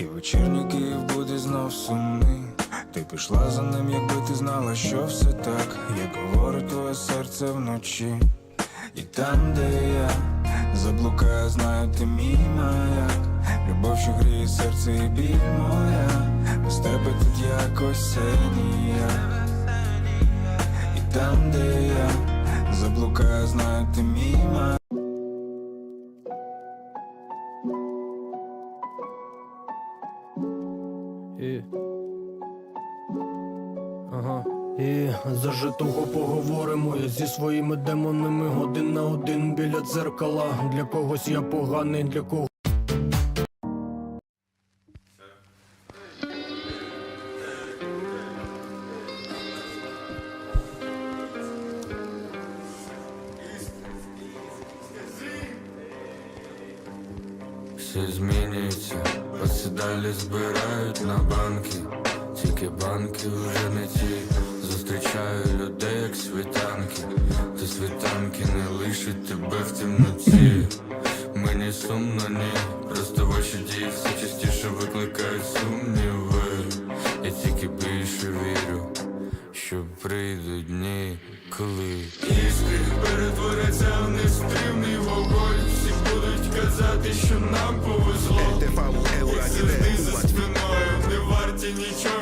І вечірній Київ буде знов сумний. Ти пішла за ним, якби ти знала, що все так, як говорить твоє серце вночі. І там, де я заблукаю, знаю, ти мій маяк. Любов, що гріє серце і біль моя. Без тебе тут якось ніяк. І там, де я заблукаю, знаю, ти мій маяк. І за житого поговоримо зі своїми демонами один на один біля дзеркала. Для когось я поганий, для кого. Все змінюється, посідалі збирають на банки, тільки банки вже не ті. Зустрічаю людей, як світанки, та світанки не лишать тебе в темноті. Мені сумно, ні, просто ваші дії все частіше викликають сумніви. Я тільки більше вірю, що прийдуть дні, коли іскри перетворяться в нестримний вогонь. Всі будуть казати, що нам повезло. Завжди за спиною не варті нічого,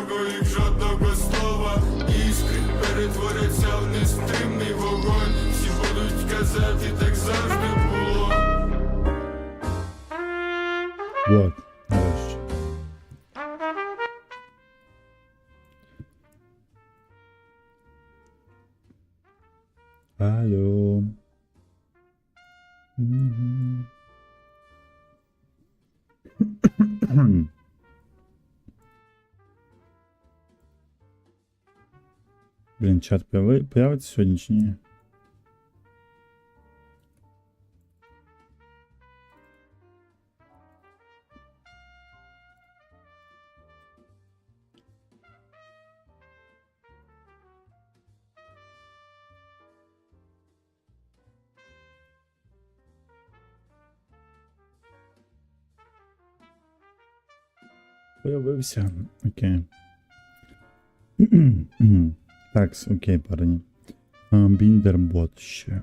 казати, так завжди було. Вот, нарешті. Алло. Мгм. Блін, чат появи- появиться сьогодні чи ні? Появився. Окей. так, окей, парні. Біндербот ще.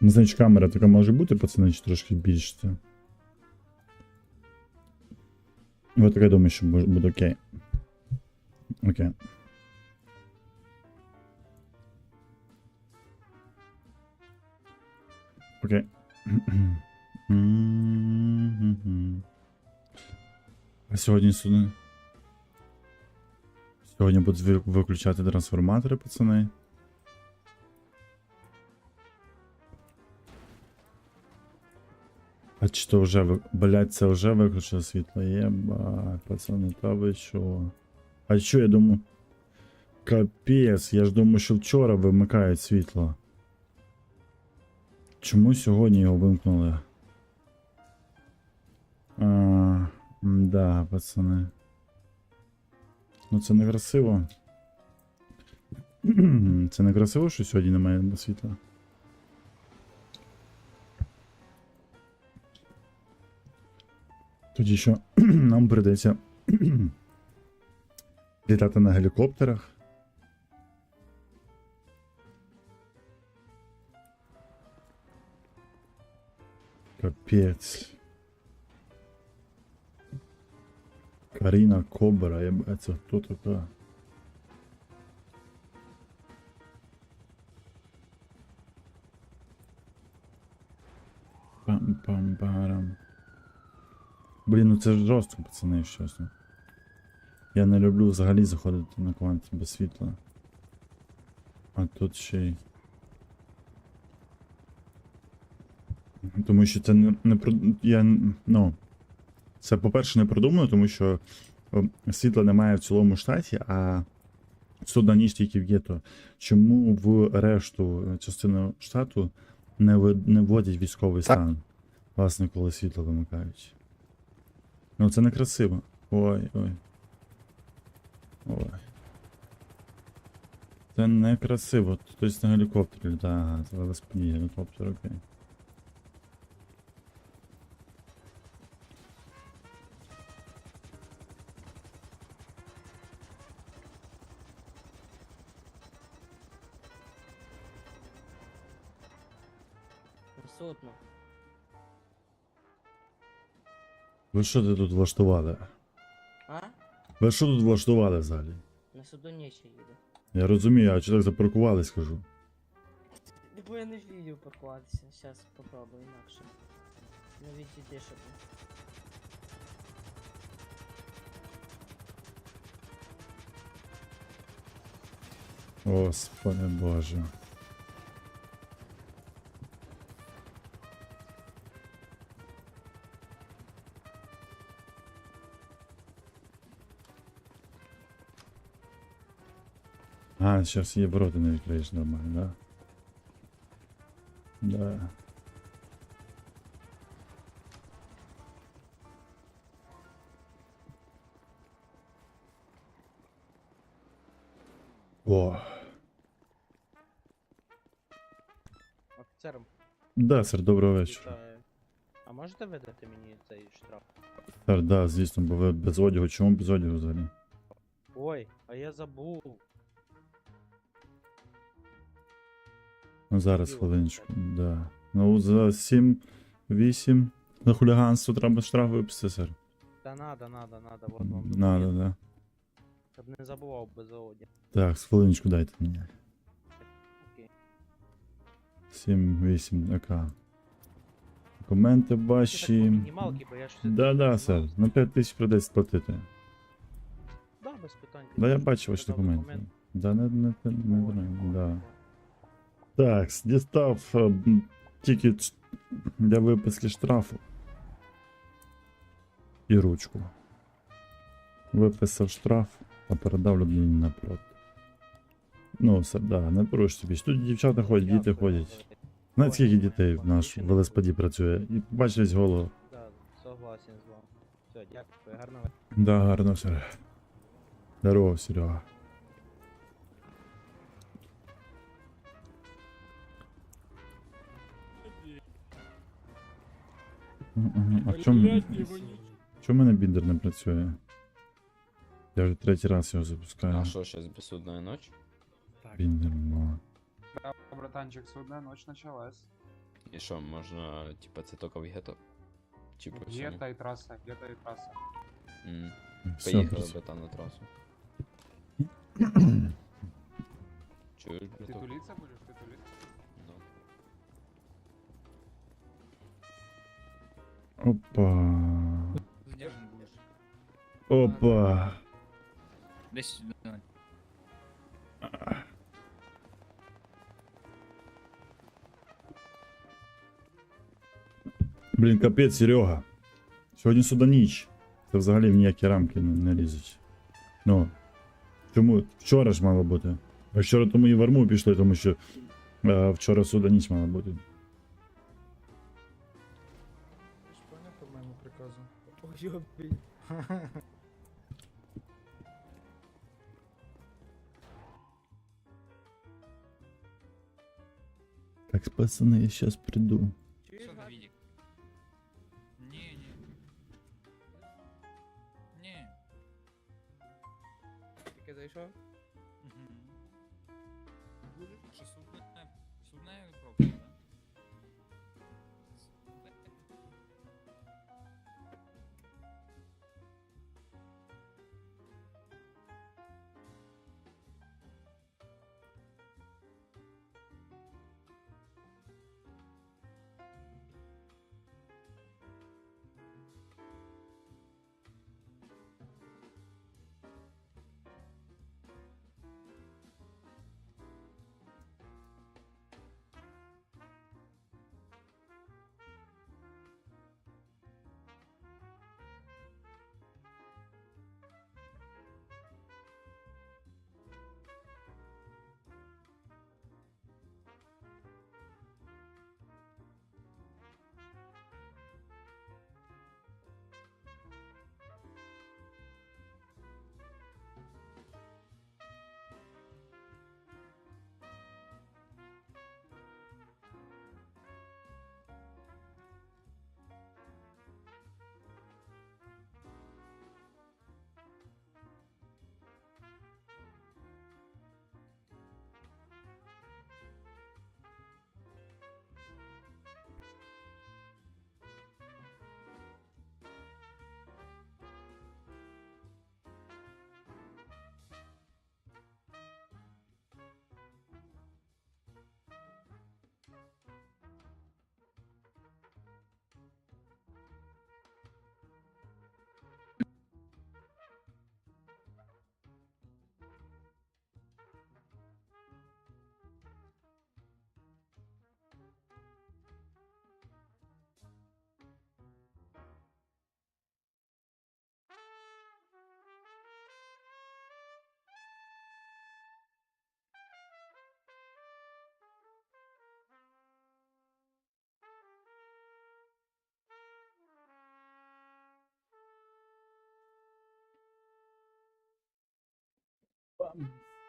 Не знаю, чи камера така може бути, пацани, чи трошки більше це. Вот я думаю, що буде окей. Окей. Окей. А сьогодні сюди. Сьогодні будуть ви- виключати трансформатори, пацани. А чи то вже. Блять, це вже виключило світло. Єба, пацани, та ви що? А що я думаю? Капець, я ж думаю, що вчора вимикають світло. Чому сьогодні його вимкнули? А, да, пацани. Ну це не красиво. Це не красиво, що сьогодні немає світла. Тоді що нам прийдеться літати на гелікоптерах. Капець. Каріна Кобра, я б- це хто така? Пам-пам-парам. Блін, ну це ж жорстко, пацани, чесно. Я не люблю взагалі заходити на квант без світла. А тут ще й. Тому що це не, не я, ну. Це, по-перше, не продумано, тому що світла немає в цілому штаті, а судна ніч тільки в гетто. Чому в решту е, частину штату не, не вводять військовий Так. стан? Власне, коли світло вимикають. Ну це некрасиво. Ой, ой. Ой. Це не красиво. Хтось на гелікоптері. Ага, це велосипеді гелікоптер, окей. Ви що ти тут влаштували? А? Ви що тут влаштували взагалі? На суду ніче їде. Я розумію, а чи так запаркувались, кажу. Бо я не вмію паркуватися. Зараз попробую інакше. Не відійди, щоб. Господи Боже. А, сейчас її ворота не відкриєш нормально, да? Да. О, Офіцером, да, сер, доброго вечора. вітаю. А можете видати мені цей штраф? Сер, да, звісно, бо ви без одягу. Чому без одягу взагалі? Ой, а я забув. Зараз Біло, хвилиночку, да. Ну за 7, 8 за хуліганство треба штраф виписати, сер. Та надо, надо, надо, вот вам. Надо, да. Щоб не забував без одягу. Так, хвилиночку дайте мені. Окей. 7, 8, АК. Документи все Да, да, сер. На 5 тисяч придеться сплатити. Да, без питань. Да, я бачу ваші документи. Да, не, не, не, не, От, не, от, да. от. Так, дістав е, тільки для виписки штрафу. І ручку. Виписав штраф, а передав людині напроти. Ну, все, да, не порушуйте більше. Тут дівчата ходять, діти ходять. Знаєте, скільки дітей в наш велосипеді працює? І бачить голову. Да, согласен з вами. Все, дякую, гарного Да, гарно все. Здорово, Серега. А в чому чому мене біндер не працює? Я вже третій раз його запускаю. А що, сейчас безсудная ночь? Біндер, ну. Да, братанчик, судная ночь началась. І що, можна, типа, це тільки в гетто? Чи по всьому? Гетто и трасса, гетто и трасса. М, Все, Поїхали, працює. братан, на трасу. Чуєш, браток? Ты тулиться? Ну. Опа. Задержан будешь. Опа. Дай сюда. Блін, капець, Серега. Сьогодні сюди ніч. Це взагалі в ніякі рамки не, не лізуть. Ну. Чому? Вчора ж мало бути. А вчора тому і в арму пішли, тому що е, вчора сюди ніч мала бути. Ой, ёбі. Так, пацаны, я сейчас приду.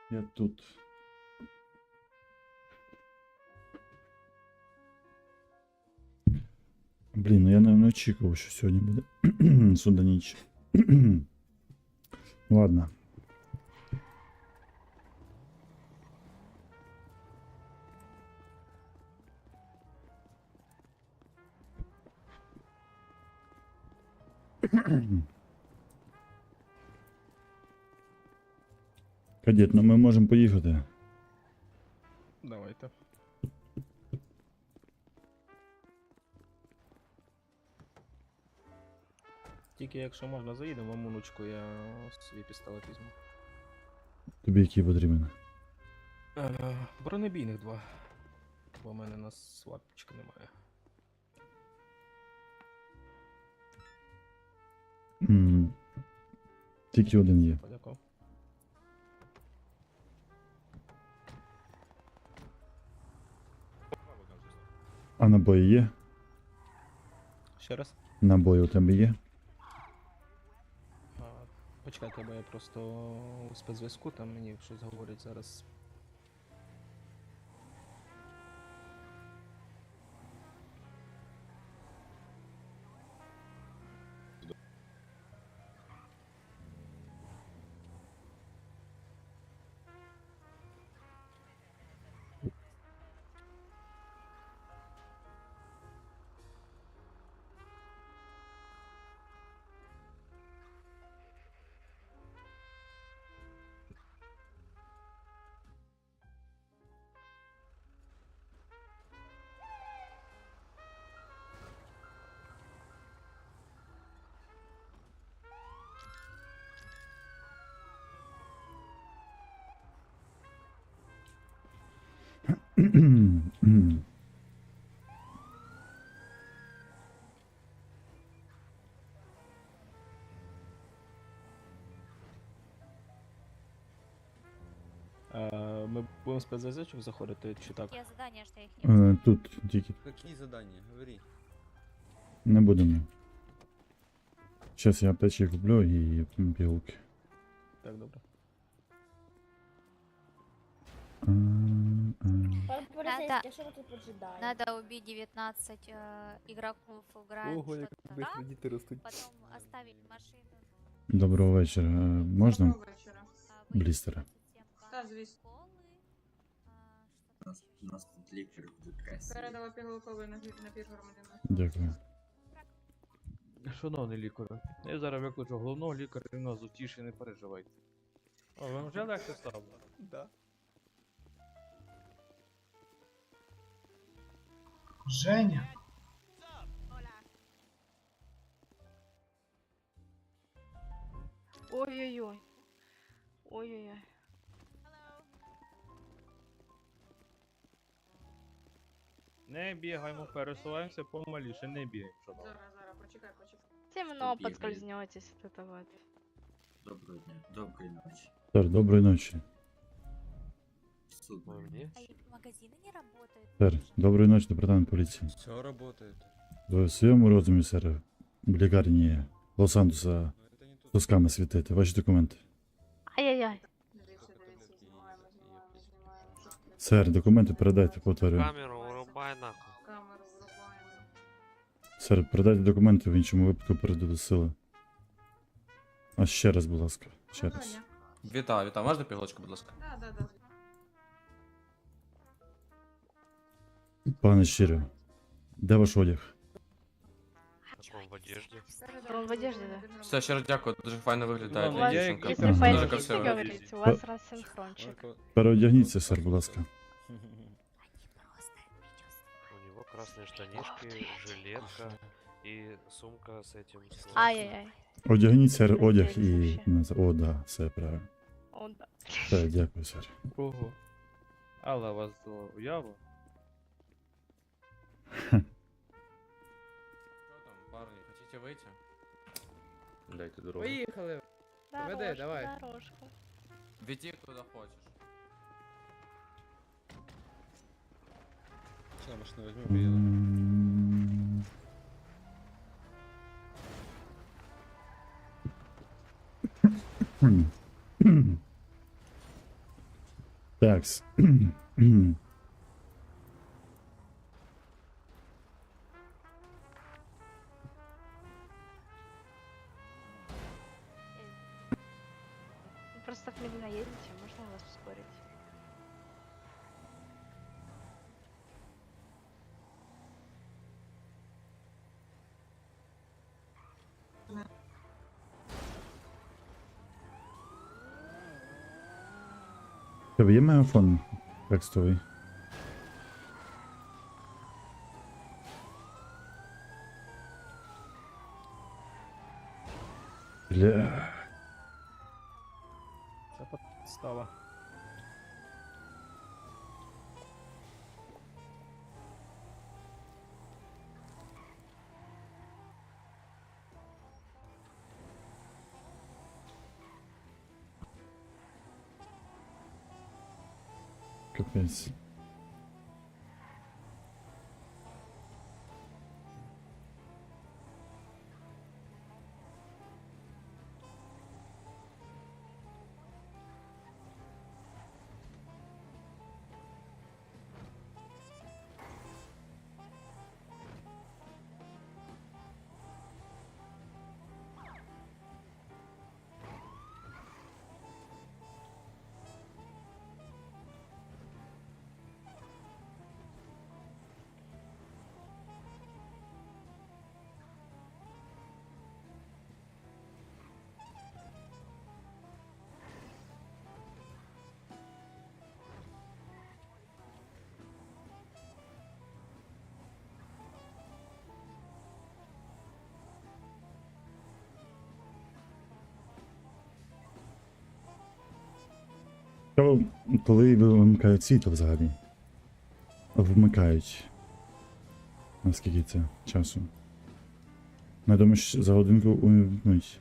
Я тут. Блін, ну я не, не очікував, що сьогодні буде суда ніч. Кадет, ну ми можемо поїхати. Давайте. Тільки якщо можна заїдемо в мунучку, я свій пістолет візьму. Тобі який потрібен? Е, бронебійних два. Бо в мене на свапчика немає. М, Тільки один є. Подякував. А набої є? Ще раз. Набої у тебе є? А, почекайте, бо я просто у спецзв'язку, там мені щось говорять зараз. Е, ми будемо в спецзв'язочок заходити чи так? Я задание, что их не Е, Тут тільки Які задання? Говори. не будемо. Зараз я аптечки куплю і пігулки. Так, добре. А, а. Надо- що ви тут поджидаєте? Надо убить 19 э, игроков, играем Ого, як что-то быстро там, діти ростуть. потом оставить машину. Доброго вечора. Е, Можна? а, выйти Блістера. 27 баллов школы, а, что там ещё? тут лікар буде красивий. Передала пігулковий на пір громадянина. Дякую. Шановний лікарю, я зараз викличу головного лікаря, він нас зутіший, не переживайте. О, вам вже легше стало? Да. Женя. Ой-ой-ой. Ой-ой-ой. Не бігаємо, пересуваємося помаліше, не бігаємо, шановний. Зараз, зараз, почекай, почекай. Темно, подскользнетесь вот это вот. Доброго дня, доброї ночі. Сер, доброї ночі Суд А и магазины не работают. Сер, тоже. доброї ночі, департамент поліції. Все работает. В своєму розумі, сер, в лікарні Лос-Антоса Но это не тут. досками світити. Ваші документи. Ай-яй-яй. Фотка Дивіться, дивіться, блядь, знімаємо, є знімаємо, якось. знімаємо. Що таке? Сер, документи передайте, повторюю. Камеру вырубай нахуй. Камеру врубаємо. Сер, передайте документи, в іншому випадку перейду до сили. А ще раз, будь ласка. Ще раз. Вітаю, вітаю. Можна пігулочку, будь ласка? Да, да, да. Пане щиро, де ваш одяг? Он в одежде. Он в одежде, да? Все, щиро дякую, дуже файно виглядає. У Ну, вас, я дівчинка. если Ага. Дуже по-английски красиво. говорить, у вас рассинхрончик. Переодягніться, сер, будь ласка. Они просто придётся. У него красные штанишки, жилетка и сумка с этим. с- Ай-яй-яй. Одягніть, сер, одяг і. Вообще. наз- О, да, все правильно. Он, да. Все, дякую, сер. Ого. Але у вас то уява. Що там, парні, хочете вийти? Дайте дорогу. Поїхали. Веди, Дорожка, давай. дорожка. Веди куди хочеш. Що, машину візьми, поїду. М, Такс. Тебе є мегафон текстовий? Бля. Це підстава. Капець. Цікаво, Коли вимикають світло взагалі? Вмикають. Наскільки це часу? Ну, Я думаю, що за годинку увімкнуть.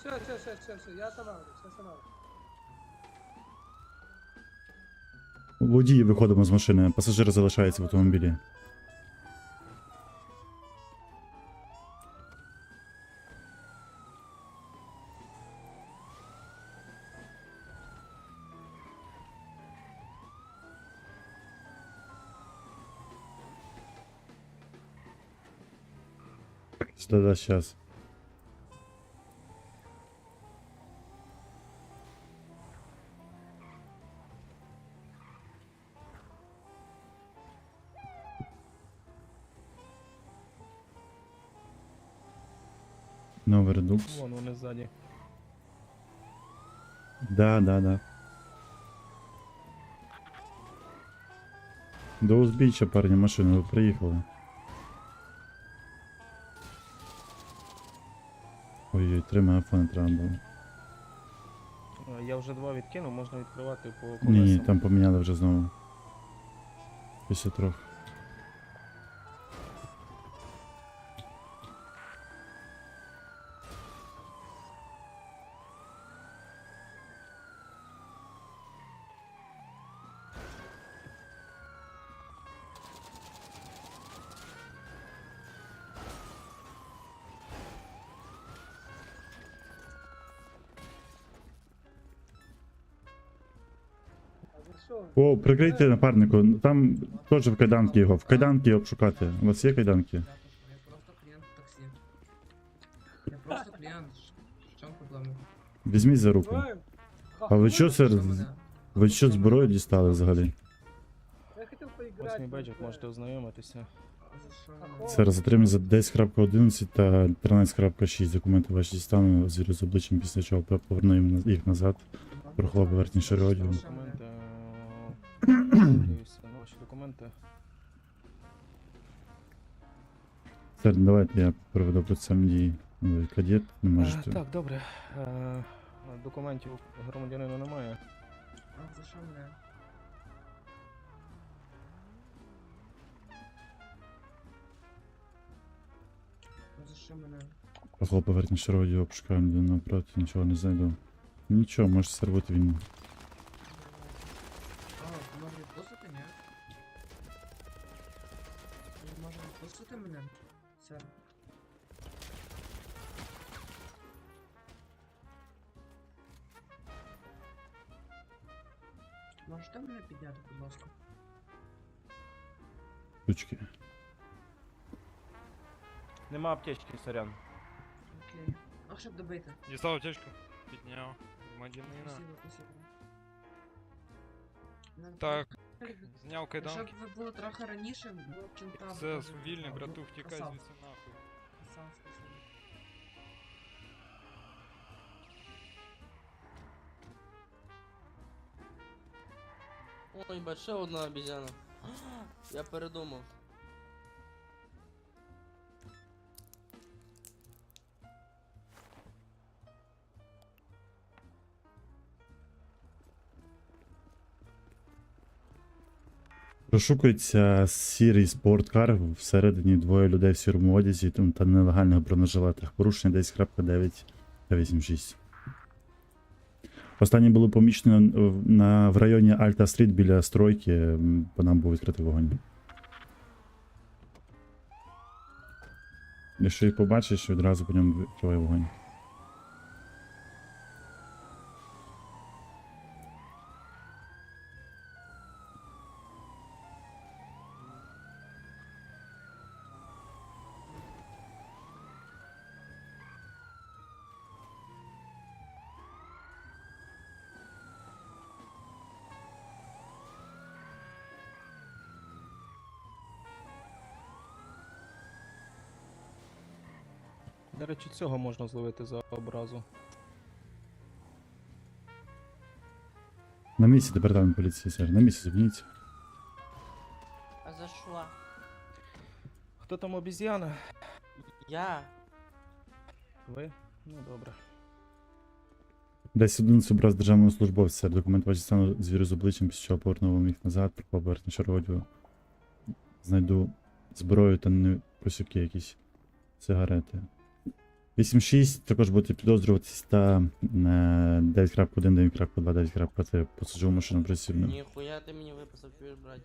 Все, все, все, все, все, я останавливаюсь, я останавливаюсь. Водії виходимо з машини, пасажир залишається в автомобілі. Да-да, сейчас. Ззаді. Да, да, да. До узбіччя, парні, машину, ви приїхали. Ой-ой, три мегафони треба було. Я вже два відкинув, можна відкривати по Ні, колесам. ні, там поміняли вже знову. Після трьох. О, прикрийте напарнику, там теж в кайданки його, в кайданки його обшукати. У вас є кайданки? Я просто клиент такси. Я просто клиент. В чем проблема? Візьміть за руку. А ви що? Что? Ви що зброю дістали взагалі? Я хотів поіграти. Ось мій беджик, можете ознайомитися. Сер, затримані за 10.11 та 13.6 документи ваші стану звірю з обличчям, після чого повернемо їх назад. Прохлопи верхній шари одягу. Документи. Документи. Сер, давайте я проведу процесуальні дії. Ви кадет, не Е, можете. Так, добре. Е, Документів громадянина немає. А за що мене? За що мене? Шари одягу, пошукаємо людину напроти, нічого не знайду. Нічого, може сер бути відпустити мене? Сер. Можете мене підняти, будь ласка? Ручки. Нема аптечки, сорян. Окей. Ах, щоб добити. Дістав аптечку. Підняв. Громадянина. Спасибо, спасибо. Нам Так, Зняв Щоб ви було трохи раніше, було б чим там. Все, вільний, брату, братух, тікай красав, звідси нахуй. красав, спасибо. Ой, бать, ще одна обезьяна. Я передумав. Розшукується сірий спорткар, всередині двоє людей в сірому одязі та нелегальних бронежилетах. Порушення 10.9 та 86. Останні були помічені на, в районі Альта Стріт біля стройки, по нам був відкритий вогонь. Якщо їх побачиш, відразу по ньому відкривай вогонь. До речі, цього можна зловити за образу. На місці департамент поліції, сер. На місці зупиніться. А за що? Хто там обіз'яна? Я? Ви? Ну добре. Десь один образ державного службовця, документ ваші стану звірю з обличчям, після чого повернув їх назад, поверхні шародю. Знайду зброю та не посюки якісь сигарети. 8.6 також будете підозрюватись та е, 9.1, 9.2, 9.3 посаджу в машину присібну. Ніхуя ти мені виписав, чуєш, братик.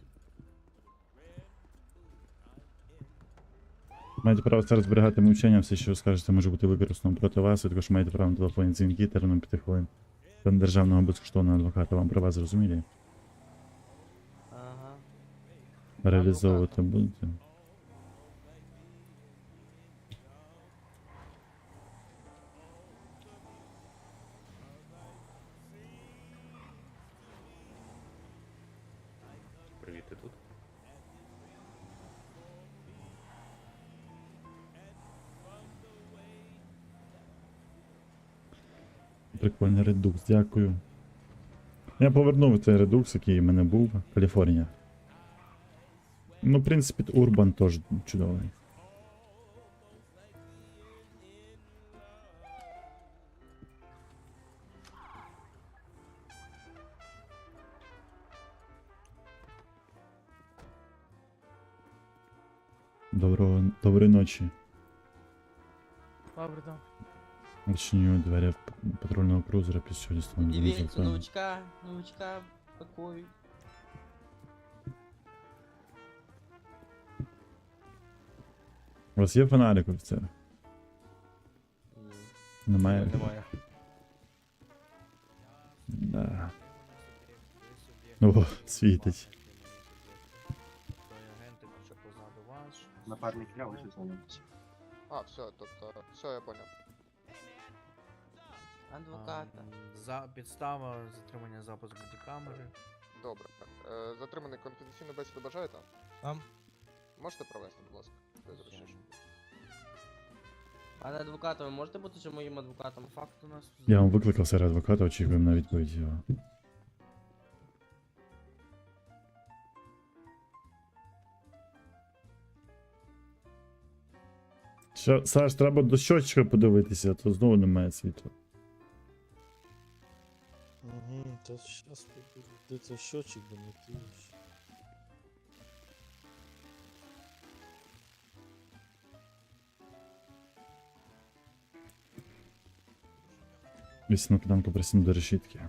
Маєте право зараз зберігати мовчання, все, що ви скажете, може бути використано проти вас. Ви також маєте право на телефонні дзвінки терміном 5 хвилин. Та на державного безкоштовного адвоката вам права зрозумілі. Ага. Реалізовувати будете. Прикольний редукс, дякую. Я повернув цей редукс, який в мене був, Каліфорнія. Ну, в принципі, Урбан теж чудовий. Доброго, доброї ночі. Добре, так. Відчиню двері патрульного крузера під сьогодні стану Дивіться, новичка, новичка такой. У вас є фонарик, офіцер? Немає? Немає. Да. О, світить. Напарник я ось звонився. А, все, тобто, все, я понял. Адвоката. За підстава затримання запуску камери. Добре. Е, затриманий конфіденційну бесіду бажаєте? Ам? Можете провести, будь ласка? Речей. Пане адвокате, ви можете бути ще моїм адвокатом? Факт у нас Я вам викликав серед адвоката, очікуємо на відповідь його. Що, Саш, треба до щочка подивитися, а то знову немає світла. Угу, та щас счетчик це не домотуєш. Вісім на пленку присім до решітки.